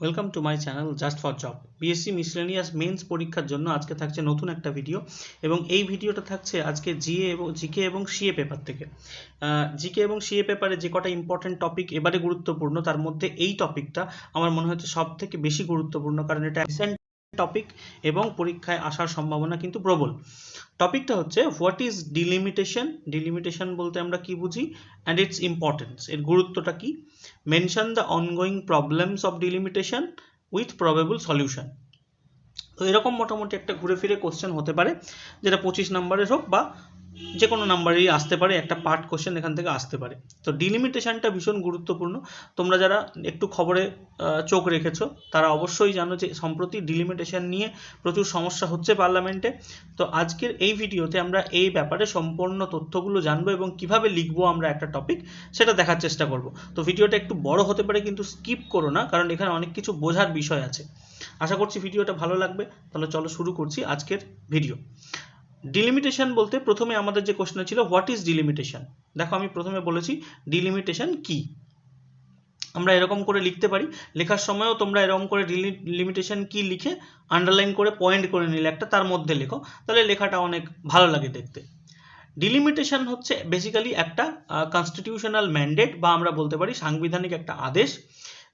Welcome to my channel just for job BSC miscellaneous mains পরীক্ষার জন্য আজকে থাকছে নতুন একটা ভিডিও এবং এই ভিডিওটা থাকছে আজকে জিএ এবং জিকে এবং সিএ পেপার থেকে। জিকে এবং সিএ পেপারে যে কটা ইম্পর্টেন্ট টপিক এবারে গুরুত্বপূর্ণ, তার মধ্যে এই টপিকটা আমার মনে হচ্ছে সব থেকে বেশি গুরুত্বপূর্ণ, কারণ এটা টপিক এবং পরীক্ষায় আসার সম্ভাবনা কিন্তু প্রবল। টপিকটা হচ্ছে হোয়াট ইজ ডিলিমিটেশন ডিলিমিটেশন বলতে আমরা কি বুঝি? অ্যান্ড ইটস ইম্পর্টেন্স এর গুরুত্বটা কি? Mention the ongoing problems of delimitation with probable solution তো এরকম মোটামুটি একটা ঘুরে ফিরে কোশ্চেন হতে পারে, যেটা পঁচিশ নাম্বারের হোক বা যে কোনো নাম্বারেই আসতে পারে, একটা পার্ট কোশ্চেন এখান থেকে আসতে পারে। তো ডিলিমিটেশনটা ভীষণ গুরুত্বপূর্ণ। তোমরা যারা একটু খবরে চোখ রেখেছো, তারা অবশ্যই জানো যে সম্প্রতি ডিলিমিটেশন নিয়ে প্রচুর সমস্যা হচ্ছে পার্লামেন্টে তো আজকের এই ভিডিওতে আমরা এই ব্যাপারে সম্পূর্ণ তথ্যগুলো জানব এবং কীভাবে লিখব আমরা একটা টপিক সেটা দেখার চেষ্টা করব। তো ভিডিওটা একটু বড় হতে পারে, কিন্তু স্কিপ করো না, কারণ এখানে অনেক কিছু বোঝার বিষয় আছে। আশা করছি ভিডিওটা ভালো লাগবে। তাহলে চলো শুরু করছি আজকের ভিডিও ডিলিমিটেশন বলতে প্রথমে আমাদের যে কোশ্চেন ছিল হোয়াট ইজ ডিলিমিটেশন দেখো আমি প্রথমে বলেছি ডিলিমিটেশন কি? আমরা এরকম করে লিখতে পারি। লেখার সময়ও তোমরা এরকম করে ডিলিমিটেশন কি লিখে আন্ডারলাইন করে পয়েন্ট করে নিলে একটা, তার মধ্যে লেখো। তাহলে লেখাটা অনেক ভালো লাগে দেখতে। ডিলিমিটেশন হচ্ছে বেসিক্যালি একটা কনস্টিটিউশনাল ম্যান্ডেট বা আমরা বলতে পারি সাংবিধানিক একটা আদেশ।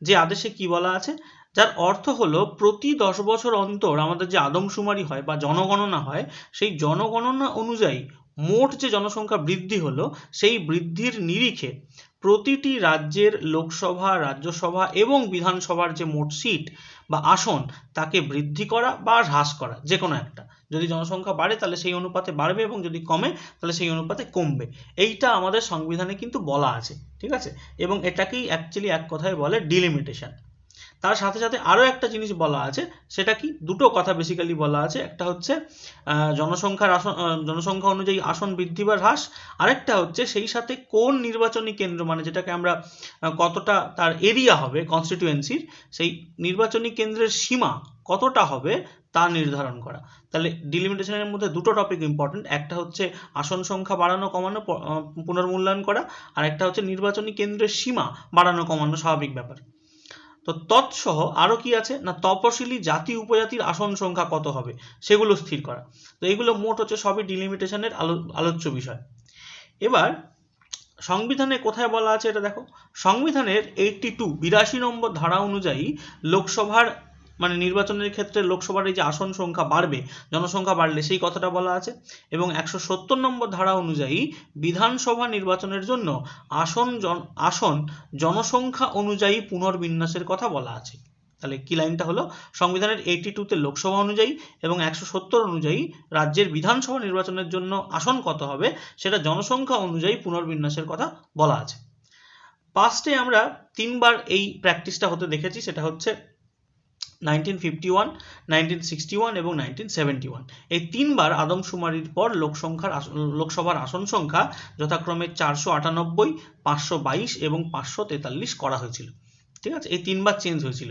যে আদেশে কি বলা আছে? যার অর্থ হলো প্রতি দশ বছর অন্তর আমাদের যে আদমশুমারি হয় বা জনগণনা হয়, সেই জনগণনা অনুযায়ী মোট যে জনসংখ্যা বৃদ্ধি হলো, সেই বৃদ্ধির নিরিখে প্রতিটি রাজ্যের লোকসভা, রাজ্যসভা এবং বিধানসভার যে মোট সিট বা আসন, তাকে বৃদ্ধি করা বা হ্রাস করা যে কোনো একটা। যদি জনসংখ্যা বাড়ে, তাহলে সেই অনুপাতে বাড়বে এবং যদি কমে, তাহলে সেই অনুপাতে কমবে। এইটা আমাদের সংবিধানে কিন্তু বলা আছে, ঠিক আছে? এবং এটাকেই অ্যাকচুয়ালি এক কথায় বলে ডিলিমিটেশন তার সাথে সাথে আরও একটা জিনিস বলা আছে, সেটা কি? দুটো কথা বেসিক্যালি বলা আছে। একটা হচ্ছে জনসংখ্যার আসন জনসংখ্যা অনুযায়ী আসন বৃদ্ধি বা হ্রাস। আরেকটা হচ্ছে, সেই সাথে কোন নির্বাচনী কেন্দ্র মানে যেটাকে আমরা কতটা তার এরিয়া হবে কনস্টিটিউয়েন্সির সেই নির্বাচনী কেন্দ্রের সীমা কতটা হবে, তা নির্ধারণ করা। তাহলে ডিলিমিটেশনের মধ্যে দুটো টপিক ইম্পর্টেন্ট একটা হচ্ছে আসন সংখ্যা বাড়ানো, কমানো পুনর্মূল্যায়ন করা। আর একটা হচ্ছে নির্বাচনী কেন্দ্রের সীমা বাড়ানো, কমানো স্বাভাবিক ব্যাপার। তো তৎসহ আরও কি আছে? না, তপশিলি জাতি উপজাতির আসন সংখ্যা কত হবে? সেগুলো স্থির করা। তো এগুলো মোট হচ্ছে সবই ডিলিমিটেশনের আলো, আলোচ্য বিষয়। এবার, সংবিধানে কোথায় বলা আছে এটা দেখো? সংবিধানের এইটটি টু বিরাশি নম্বর ধারা অনুযায়ী লোকসভার মানে নির্বাচনের ক্ষেত্রে লোকসভার এই যে আসন সংখ্যা বাড়বে, জনসংখ্যা বাড়লে সেই কথাটা বলা আছে। এবং একশো সত্তর নম্বর ধারা অনুযায়ী বিধানসভা নির্বাচনের জন্য আসন জন, আসন জনসংখ্যা অনুযায়ী পুনর্বিন্যাসের কথা বলা আছে। তাহলে কি লাইনটা হলো? সংবিধানের এইটি টুতে লোকসভা অনুযায়ী এবং একশো সত্তর অনুযায়ী রাজ্যের বিধানসভা নির্বাচনের জন্য আসন কত হবে, সেটা জনসংখ্যা অনুযায়ী পুনর্বিন্যাসের কথা বলা আছে। পাস্টে আমরা তিনবার এই প্র্যাকটিসটা হতে দেখেছি, সেটা হচ্ছে nineteen fifty one, nineteen sixty one এবং নাইনটিন সেভেন্টি ওয়ান। এই তিনবার আদমশুমারির পর লোকসংখ্যার লোকসভার আসন সংখ্যা যথাক্রমে চারশো আটানব্বই, পাঁচশো বাইশ এবং পাঁচশো তেতাল্লিশ করা হয়েছিল। ঠিক আছে? এই তিনবার চেঞ্জ হয়েছিল।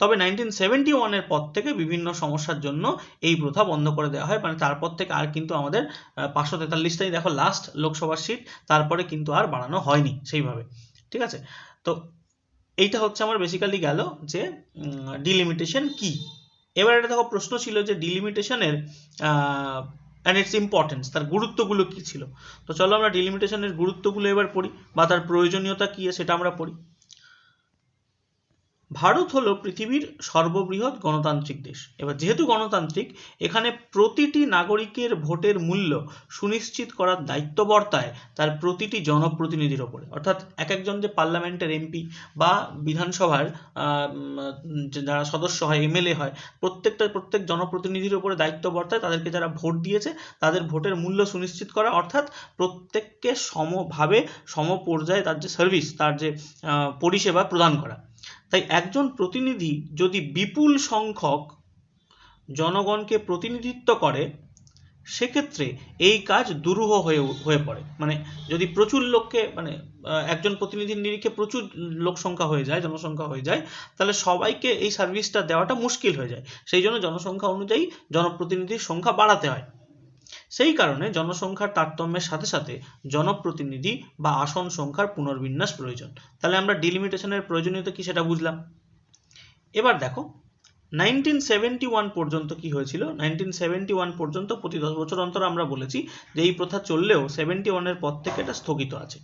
তবে নাইনটিন সেভেন্টি ওয়ানের পর থেকে বিভিন্ন সমস্যার জন্য এই প্রথা বন্ধ করে দেওয়া হয়। মানে তারপর থেকে আর কিন্তু আমাদের পাঁচশো তেতাল্লিশটাই দেখো লাস্ট লোকসভার সিট তারপরে কিন্তু আর বাড়ানো হয়নি সেইভাবে। ঠিক আছে? তো এইটা হচ্ছে আমার বেসিক্যালি গেল যে ডিলিমিটেশন কি? এবার এটা দেখো প্রশ্ন ছিল যে ডিলিমিটেশনের অ্যান্ড ইটস ইম্পর্টেন্স তার গুরুত্বগুলো কি ছিল? তো চলো আমরা ডিলিমিটেশনের গুরুত্বগুলো এবার পড়ি, বা তার প্রয়োজনীয়তা কি সেটা আমরা পড়ি। ভারত হলো পৃথিবীর সর্ববৃহৎ গণতান্ত্রিক দেশ। এবার যেহেতু গণতান্ত্রিক, এখানে প্রতিটি নাগরিকের ভোটের মূল্য সুনিশ্চিত করার দায়িত্ব বর্তায় তার প্রতিটি জনপ্রতিনিধির ওপরে। অর্থাৎ এক একজন যে পার্লামেন্টের এমপি বা বিধানসভার যারা সদস্য হয়, এমএলএ হয়, প্রত্যেকটা, প্রত্যেক জনপ্রতিনিধির উপরে দায়িত্ব বর্তায় তাদেরকে যারা ভোট দিয়েছে, তাদের ভোটের মূল্য সুনিশ্চিত করা, অর্থাৎ প্রত্যেককে সমভাবে সম পর্যায়ে তার যে সার্ভিস, তার যে পরিষেবা প্রদান করা। তাই একজন প্রতিনিধি যদি বিপুল সংখ্যক জনগণকে প্রতিনিধিত্ব করে, সেক্ষেত্রে এই কাজ দুরূহ হয়ে হয়ে পড়ে। মানে যদি প্রচুর লোককে মানে একজন প্রতিনিধির নিরিখে প্রচুর লোক সংখ্যা হয়ে যায়, জনসংখ্যা হয়ে যায়, তাহলে সবাইকে এই সার্ভিসটা দেওয়াটা মুশকিল হয়ে যায়। সেই জন্য জনসংখ্যা অনুযায়ী জনপ্রতিনিধির সংখ্যা বাড়াতে হয়। সেই কারণে জনসংখ্যার তারতম্যের সাথে সাথে জনপ্রতিনিধি বা আসন সংখ্যার পুনর্বিন্যাস প্রয়োজন। তাহলে আমরা ডিলিমিটেশনের প্রয়োজনীয়তা কি সেটা বুঝলাম। এবার দেখো নাইনটিন সেভেন্টি ওয়ান পর্যন্ত কি হয়েছিল? নাইনটিন সেভেন্টি ওয়ান পর্যন্ত প্রতি দশ বছর অন্তর আমরা বলেছি যে এই প্রথা চললেও সেভেন্টি ওয়ানের পর থেকে এটা স্থগিত আছে।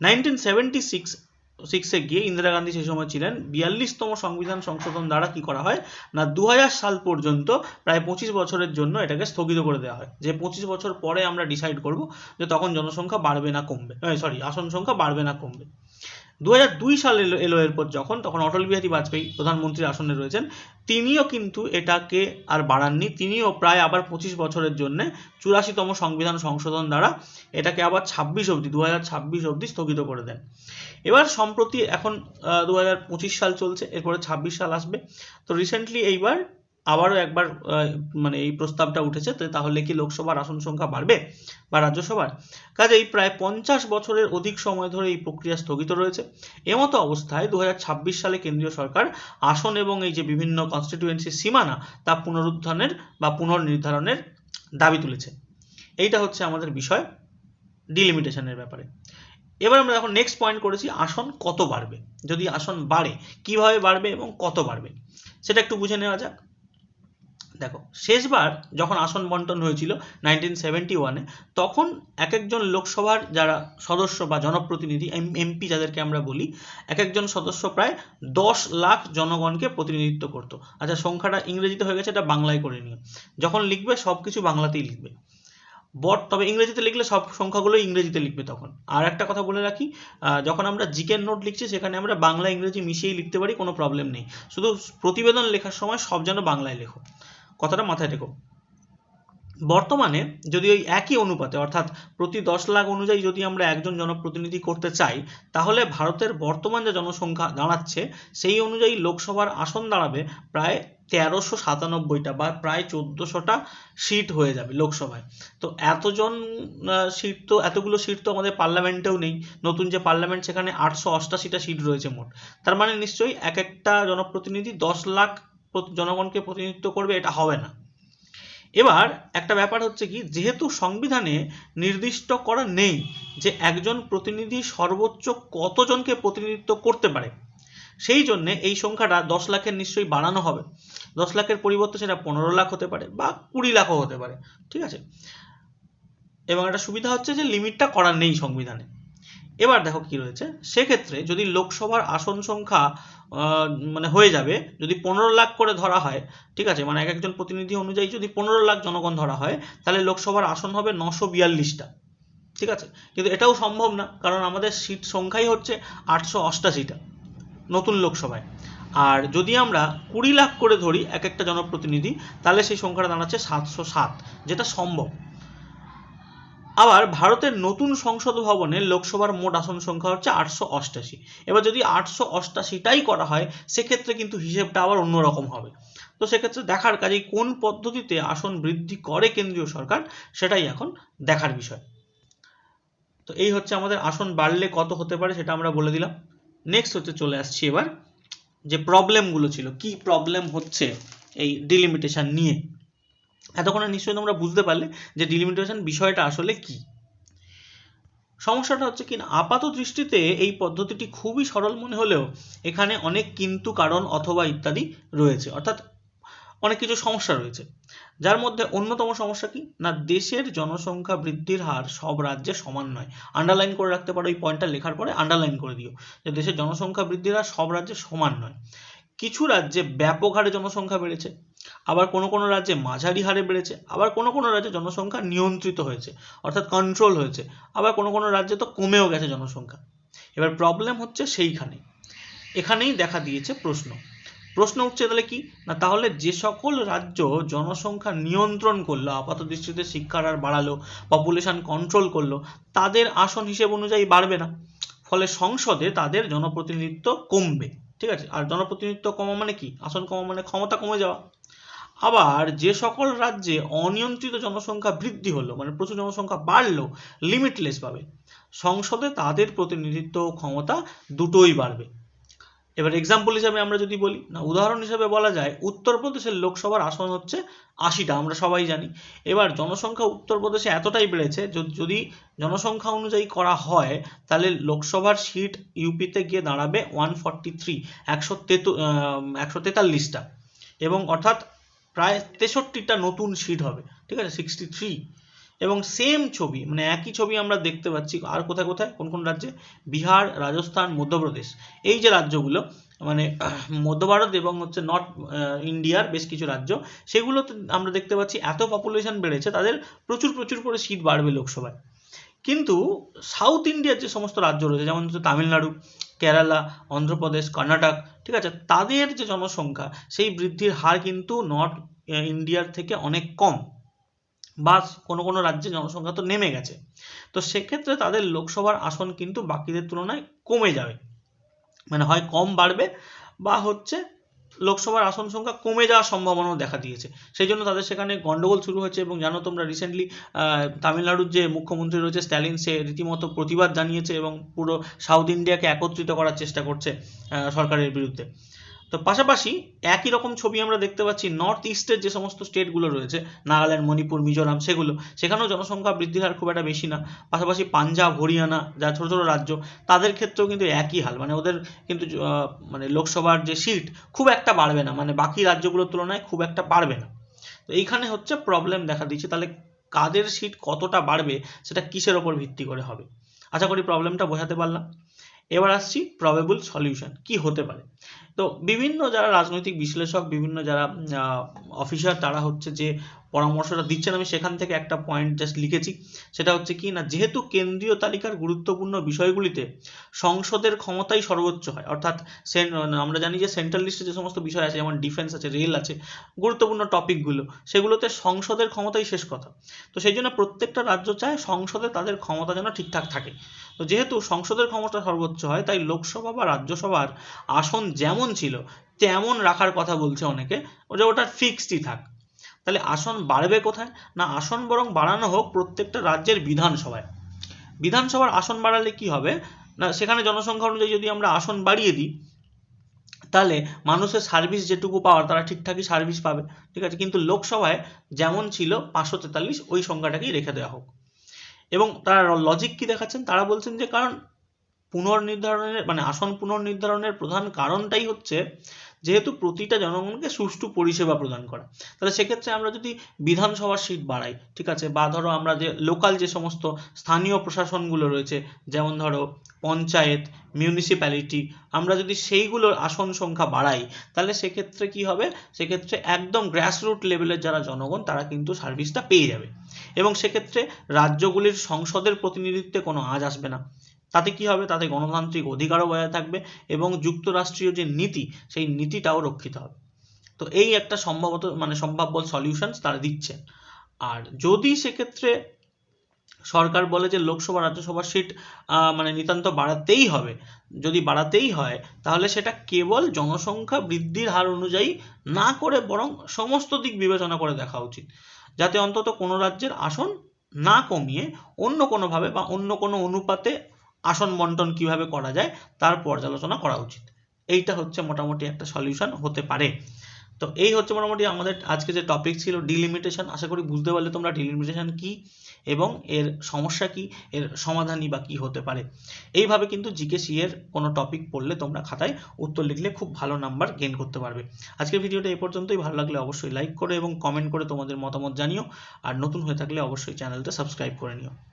নাইনটিন সেভেন্টি সিক্স সিক্সে গিয়ে ইন্দিরা গান্ধী সেই সময় ছিলেন। বিয়াল্লিশতম সংবিধান সংশোধন দ্বারা কি করা হয়? না দু হাজার সাল পর্যন্ত প্রায় পঁচিশ বছরের জন্য এটাকে স্থগিত করে দেওয়া হয়। যে পঁচিশ বছর পরে আমরা ডিসাইড করব যে তখন জনসংখ্যা বাড়বে না কমবে। সরি আসন সংখ্যা বাড়বে না কমবে। দু সাল এলো এরপর যখন, তখন অটল বিহারী বাজপেয়ী প্রধানমন্ত্রীর আসনে রয়েছেন। তিনিও কিন্তু এটাকে আর বাড়াননি। তিনিও প্রায় আবার পঁচিশ বছরের জন্য চুরাশিতম সংবিধান সংশোধন দ্বারা এটাকে আবার ছাব্বিশ অবধি দু হাজার ছাব্বিশ অবধি স্থগিত করে দেন। এবার সম্প্রতি এখন দু হাজার পঁচিশ সাল চলছে, এরপরে ছাব্বিশ সাল আসবে। তো রিসেন্টলি এইবার আবারও একবার মানে এই প্রস্তাবটা উঠেছে তাহলে কি লোকসভার আসন সংখ্যা বাড়বে বা রাজ্যসভার? কাজেই প্রায় পঞ্চাশ বছরের অধিক সময় ধরে এই প্রক্রিয়া স্থগিত রয়েছে। এমতো অবস্থায় দু হাজার ছাব্বিশ সালে কেন্দ্রীয় সরকার আসন এবং এই যে বিভিন্ন কনস্টিটিউয়েন্সির সীমানা, তা পুনরুত্থানের বা পুনর্নির্ধারণের দাবি তুলেছে। এইটা হচ্ছে আমাদের বিষয় ডিলিমিটেশনের ব্যাপারে। এবার আমরা এখন নেক্সট পয়েন্ট করেছি, আসন কত বাড়বে? যদি আসন বাড়ে, কীভাবে বাড়বে এবং কত বাড়বে? সেটা একটু বুঝে নেওয়া যাক। দেখো, শেষবার যখন আসন বন্টন হয়েছিল নাইনটিন সেভেন্টি ওয়ানে তখন এক একজন লোকসভার যারা সদস্য বা জনপ্রতিনিধি এমপি যাদেরকে আমরা বলি এক একজন সদস্য প্রায় দশ লাখ জনগণকে প্রতিনিধিত্ব করতো। আচ্ছা সংখ্যাটা ইংরেজিতে হয়ে গেছে, এটা বাংলায় করে নিও। যখন লিখবে সব কিছু বাংলাতেই লিখবে। বট, তবে ইংরেজিতে লিখলে সব সংখ্যাগুলো ইংরেজিতে লিখবে তখন। আর একটা কথা বলে রাখি যখন আমরা জিকের নোট লিখছি, সেখানে আমরা বাংলা, ইংরেজি মিশিয়েই লিখতে পারি, কোনো প্রবলেম নেই। শুধু প্রতিবেদন লেখার সময় সব যেন বাংলায় লেখো। কথাটা মাথায় রেখো। বর্তমানে যদি ওই একই অনুপাতে, অর্থাৎ প্রতি দশ লাখ অনুযায়ী যদি আমরা একজন জনপ্রতিনিধি করতে চাই, তাহলে ভারতের বর্তমান যে জনসংখ্যা দাঁড়াচ্ছে, সেই অনুযায়ী লোকসভার আসন দাঁড়াবে প্রায় তেরোশো সাতানব্বইটা বা প্রায় চোদ্দোশোটা সিট হয়ে যাবে লোকসভায়। তো এতজন সিট তো, এতগুলো সিট তো আমাদের পার্লামেন্টেও নেই। নতুন যে পার্লামেন্ট, সেখানে আটশো অষ্টাশিটা সিট রয়েছে মোট। তার মানে নিশ্চয়ই এক একটা জনপ্রতিনিধি দশ লাখ জনগণকে প্রতিনিধিত্ব করবে, এটা হবে না। এবার একটা ব্যাপার হচ্ছে কি, যেহেতু সংবিধানে নির্দিষ্ট করা নেই যে একজন প্রতিনিধি সর্বোচ্চ কতজনকে প্রতিনিধিত্ব করতে পারে, সেই জন্যে এই সংখ্যাটা দশ লাখের নিশ্চয়ই বাড়ানো হবে। দশ লাখের পরিবর্তে সেটা পনেরো লাখ হতে পারে বা কুড়ি লাখও হতে পারে, ঠিক আছে? এবং একটা সুবিধা হচ্ছে যে লিমিটটা করা নেই সংবিধানে। এবার দেখো কি রয়েছে। সেক্ষেত্রে যদি লোকসভার আসন সংখ্যা মানে হয়ে যাবে, যদি পনেরো লাখ করে ধরা হয়, ঠিক আছে মানে এক একজন প্রতিনিধি অনুযায়ী যদি পনেরো লাখ জনগণ ধরা হয়, তাহলে লোকসভার আসন হবে নশো বিয়াল্লিশটা, ঠিক আছে? কিন্তু এটাও সম্ভব না, কারণ আমাদের সিট সংখ্যাই হচ্ছে আটশো অষ্টাশিটা নতুন লোকসভায়। আর যদি আমরা কুড়ি লাখ করে ধরি এক একটা জনপ্রতিনিধি, তাহলে সেই সংখ্যাটা দাঁড়াচ্ছে সাতশো সাত, যেটা সম্ভব। আবার ভারতের নতুন সংসদ ভবনে লোকসভার মোট আসন সংখ্যা হচ্ছে আটশো অষ্টাশি। এবার যদি আটশো অষ্টাশিটাই করা হয়, সেক্ষেত্রে কিন্তু হিসেবটা আবার অন্যরকম হবে। তো সেক্ষেত্রে দেখার কাজেই কোন পদ্ধতিতে আসন বৃদ্ধি করে কেন্দ্রীয় সরকার, সেটাই এখন দেখার বিষয়। তো এই হচ্ছে আমাদের আসন বাড়লে কত হতে পারে সেটা আমরা বলে দিলাম। নেক্সট হচ্ছে চলে আসছি এবার, যে প্রবলেমগুলো ছিল, কি প্রবলেম হচ্ছে এই ডিলিমিটেশন নিয়ে। এতক্ষণে নিশ্চয়ই তোমরা বুঝতে পারলে যে ডিলিমিটেশন বিষয়টা আসলে কি। সমস্যাটা হচ্ছে কি আপাত দৃষ্টিতে এই পদ্ধতিটি খুবই সরল মনে হলেও এখানে অনেক কিন্তু কারণ অথবা ইত্যাদি রয়েছে। অর্থাৎ অনেক কিছু সমস্যা রয়েছে। যার মধ্যে অন্যতম সমস্যা কি না, দেশের জনসংখ্যা বৃদ্ধির হার সব রাজ্যে সমান নয়। আন্ডারলাইন করে রাখতে পারো এই পয়েন্টটা লেখার পরে আন্ডারলাইন করে দিও যে দেশের জনসংখ্যা বৃদ্ধির হার সব রাজ্যে সমান নয়। কিছু রাজ্যে ব্যাপক হারে জনসংখ্যা বেড়েছে। আবার কোনো কোনো রাজ্যে মাঝারি হারে বেড়েছে, আবার কোনো কোনো রাজ্যে জনসংখ্যা নিয়ন্ত্রিত হয়েছে, অর্থাৎ কন্ট্রোল হয়েছে, আবার কোনো কোনো রাজ্যে তো কমেও গেছে জনসংখ্যা। এবার প্রবলেম হচ্ছে সেইখানে। এখানেই দেখা দিয়েছে প্রশ্ন। প্রশ্ন উঠছে তাহলে কি? না, তাহলে যে সকল রাজ্য জনসংখ্যা নিয়ন্ত্রণ করল, আপাত দৃষ্টিতে শিক্ষার হার বাড়ালো পপুলেশন কন্ট্রোল করল, তাদের আসন হিসেব অনুযায়ী বাড়বে না। ফলে সংসদে তাদের জনপ্রতিনিধিত্ব কমবে। ঠিক আছে? আর জনপ্রতিনিধিত্ব কমা মানে কি? আসন কমা মানে ক্ষমতা কমে যাওয়া। আবার যে সকল রাজ্যে অনিয়ন্ত্রিত জনসংখ্যা বৃদ্ধি হলো মানে প্রচুর জনসংখ্যা বাড়লো লিমিটলেস ভাবে, সংসদে তাদের প্রতিনিধিত্ব ক্ষমতা দুটোই বাড়বে। এবার এক্সাম্পল হিসাবে আমরা যদি বলি, না উদাহরণ হিসাবে বলা যায়, উত্তরপ্রদেশের লোকসভার আসন হচ্ছে আশিটা, আমরা সবাই জানি। এবার জনসংখ্যা উত্তরপ্রদেশে এতটাই বেড়েছে যদি জনসংখ্যা অনুযায়ী করা হয়, তাহলে লোকসভার সিট ইউপিতে গিয়ে দাঁড়াবে ওয়ান ফর্টি থ্রি একশো তেতু একশো তেতাল্লিশটা। এবং অর্থাৎ প্রায় তেষট্টিটা নতুন সিট হবে, ঠিক আছে? সিক্সটি থ্রি এবং সেম ছবি মানে একই ছবি আমরা দেখতে পাচ্ছি আর কোথায় কোথায়? কোন কোন রাজ্যে? বিহার, রাজস্থান, মধ্যপ্রদেশ। এই যে রাজ্যগুলো মানে মধ্য ভারত এবং হচ্ছে নর্থ ইন্ডিয়ার বেশ কিছু রাজ্য, সেগুলোতে আমরা দেখতে পাচ্ছি এত পপুলেশন বেড়েছে, তাদের প্রচুর প্রচুর করে সিট বাড়বে লোকসভায়। কিন্তু সাউথ ইন্ডিয়ার যে সমস্ত রাজ্য রয়েছে, যেমন হচ্ছে তামিলনাড়ু, কেরালা, অন্ধ্রপ্রদেশ, কর্ণাটক, ঠিক আছে, তাদের যে জনসংখ্যা, সেই বৃদ্ধির হার কিন্তু নর্থ ইন্ডিয়ার থেকে অনেক কম। বা কোনো কোনো রাজ্যে জনসংখ্যা তো নেমে গেছে। তো সেক্ষেত্রে তাদের লোকসভার আসন কিন্তু বাকিদের তুলনায় কমে যাবে। মানে হয় কম বাড়বে বা হচ্ছে লোকসভার আসন সংখ্যা কমে যাওয়ার সম্ভাবনাও দেখা দিয়েছে। সেই জন্য তাদের সেখানে গন্ডগোল শুরু হয়েছে এবং জানো তোমরা রিসেন্টলি তামিলনাড়ুর যে মুখ্যমন্ত্রী রয়েছে স্ট্যালিন, সে রীতিমতো প্রতিবাদ জানিয়েছে এবং পুরো সাউথ ইন্ডিয়াকে একত্রিত করার চেষ্টা করছে সরকারের বিরুদ্ধে। তো পাশাপাশি একই রকম ছবি আমরা দেখতে পাচ্ছি নর্থ ইস্টের যে সমস্ত স্টেটগুলো রয়েছে, নাগাল্যান্ড, মণিপুর, মিজোরাম সেগুলো, সেখানেও জনসংখ্যা বৃদ্ধির হার খুব একটা বেশি না। পাশাপাশি পাঞ্জাব, হরিয়ানা, যা ছোট ছোট রাজ্য, তাদের ক্ষেত্রেও কিন্তু একই হাল। মানে ওদের কিন্তু মানে লোকসভার যে সিট খুব একটা বাড়বে না। মানে বাকি রাজ্যগুলোর তুলনায় খুব একটা বাড়বে না। তো এইখানে হচ্ছে প্রবলেম দেখা দিচ্ছে। তাহলে কাদের সিট কতটা বাড়বে, সেটা কিসের ওপর ভিত্তি করে হবে? আশা করি প্রবলেমটা বোঝাতে পারলাম। এবার আসছি প্রবেবল সলিউশন কি হতে পারে? তো বিভিন্ন যারা রাজনৈতিক বিশ্লেষক, বিভিন্ন যারা অফিসার তারা হচ্ছে যে পরামর্শটা দিচ্ছেন, আমি সেখান থেকে একটা পয়েন্ট জাস্ট লিখেছি। সেটা হচ্ছে কি না, যেহেতু কেন্দ্রীয় তালিকার গুরুত্বপূর্ণ বিষয়গুলিতে সংসদের ক্ষমতাই সর্বোচ্চ হয়, অর্থাৎ আমরা জানি যে সেন্ট্রাল লিস্টে যে সমস্ত বিষয় আছে, যেমন ডিফেন্স আছে রেল আছে, গুরুত্বপূর্ণ টপিকগুলো সেগুলোতে সংসদের ক্ষমতাই শেষ কথা। তো সেই জন্য প্রত্যেকটা রাজ্য চায় সংসদে তাদের ক্ষমতা যেন ঠিকঠাক থাকে। তো যেহেতু সংসদের ক্ষমতা সর্বোচ্চ হয়, তাই লোকসভা বা রাজ্যসভার আসন যেমন ছিল, তেমন রাখার কথা বলছে অনেকে ওটা ওটা ফিক্সডই থাক। তাহলে আসন বাড়বে কোথায়? না আসন বরং বাড়ানো হোক প্রত্যেকটা রাজ্যের বিধানসভায়। বিধানসভার আসন বাড়ালে কি হবে? না, সেখানে জনসংখ্যা অনুযায়ী যদি আমরা আসন বাড়িয়ে দিই, তাহলে মানুষের সার্ভিস যেটুকু পাওয়ার, তারা ঠিকঠাকই সার্ভিস পাবে। ঠিক আছে? কিন্তু লোকসভায় যেমন ছিল পাঁচশো তেতাল্লিশ, ওই সংখ্যাটাকেই রেখে দেওয়া হোক। এবং তারা লজিক কি দেখাচ্ছেন? তারা বলছেন যে কারণ পুনর্নির্ধারণের মানে আসন পুনর্নির্ধারণের প্রধান কারণটাই হচ্ছে যেহেতু প্রতিটা জনগণকে সুষ্ঠু পরিষেবা প্রদান করা। তাহলে সেক্ষেত্রে আমরা যদি বিধানসভার সিট বাড়াই, ঠিক আছে? বা ধরো আমরা যে লোকাল যে সমস্ত স্থানীয় প্রশাসনগুলো রয়েছে, যেমন ধরো পঞ্চায়েত মিউনিসিপ্যালিটি আমরা যদি সেইগুলোর আসন সংখ্যা বাড়াই, তাহলে সেক্ষেত্রে কি হবে? সেক্ষেত্রে একদম গ্রাসরুট লেভেলের যারা জনগণ, তারা কিন্তু সার্ভিসটা পেয়ে যাবে। এবং সেক্ষেত্রে রাজ্যগুলির সংসদের প্রতিনিধিত্বে কোনো আজ আসবে না। তাতে কি হবে? তাতে গণতান্ত্রিক অধিকারও বজায় থাকবে এবং যুক্তরাষ্ট্রীয় যে নীতি, সেই নীতিটাও রক্ষিত হবে। তো এই একটা সম্ভবত মানে সম্ভাব্য সলিউশনস তারা দিচ্ছেন। আর যদি সেক্ষেত্রে সরকার বলে যে লোকসভা রাজ্যসভার সিট মানে নিতান্ত বাড়াতেই হবে, যদি বাড়াতেই হয়, তাহলে সেটা কেবল জনসংখ্যা বৃদ্ধির হার অনুযায়ী না করে বরং সমস্ত দিক বিবেচনা করে দেখা উচিত। যাতে অন্তত কোনো রাজ্যের আসন না কমিয়ে অন্য কোনোভাবে বা অন্য কোনো অনুপাতে আসন বন্টন কীভাবে করা যায় তার পর্যালোচনা করা উচিত। এইটা হচ্ছে মোটামুটি একটা সলিউশন হতে পারে। তো এই হচ্ছে মোটামুটি আমাদের আজকে যে টপিক ছিল ডিলিমিটেশন আশা করি বুঝতে পারলে তোমরা ডিলিমিটেশন কি এবং এর সমস্যা কি, এর সমাধানই বা কি হতে পারে। এইভাবে কিন্তু জিকে সি এর কোনো টপিক পড়লে তোমরা খাতায় উত্তর লিখলে খুব ভালো নাম্বার গেইন করতে পারবে। আজকের ভিডিওটা এই পর্যন্তই। ভালো লাগলে অবশ্যই লাইক করো এবং কমেন্ট করে তোমাদের মতামত জানিও। আর নতুন হয়ে থাকলে অবশ্যই চ্যানেলটা সাবস্ক্রাইব করে নিও।